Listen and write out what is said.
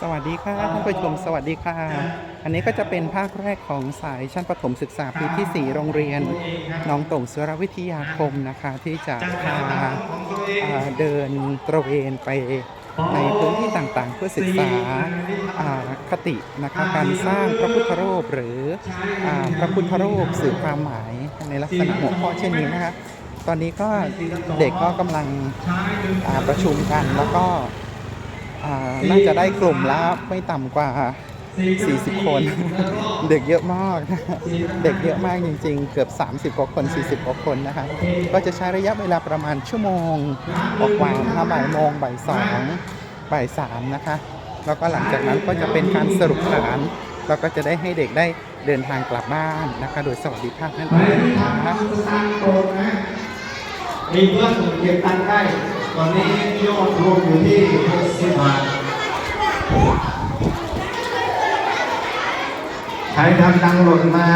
สวัสดีค่ะท่านผู้ชมสวัสดีค่ะ อันนี้ก็จะเป็นภาคแรกของสายชั้นประถมศึกษาปีที่ 4 โรงเรียนหน้องต่งสุรวิทยาคมนะคะ ที่จะพาอ่าเดินตระเวนไปในพื้นที่ต่างๆ เพื่อศึกษาอ่าคตินะคะการสร้างพระพุทธรูปหรืออ่าพระพุทธรูปสื่อความหมายในลักษณะหัวข้อเช่นนี้นะคะตอนนี้ก็เด็กก็กำลังอ่าประชุมกันแล้วก็อ่า น่าจะได้กลุ่มละไม่ต่ำกว่า 40 คน เด็กเยอะมากนะเด็กเยอะมากจริง ๆ เกือบ 30กว่าคน 40กว่าคนนะคะก็จะใช้ระยะเวลาประมาณชั่วโมงออกว่านะคะบ่ายโมงบ่ายสองบ่ายสามนะคะ แล้วก็หลังจากนั้นก็จะเป็นการสรุปฐานแล้วก็จะได้ให้เด็กได้เดินทางกลับบ้านนะคะ โดยสวัสดิภาพนั่นเองนะคะมีเพื่อนเก็บตังค์ได้ ตอนนี้ยอดรวมอยู่ที่60บาทใครทำดังหล่นมา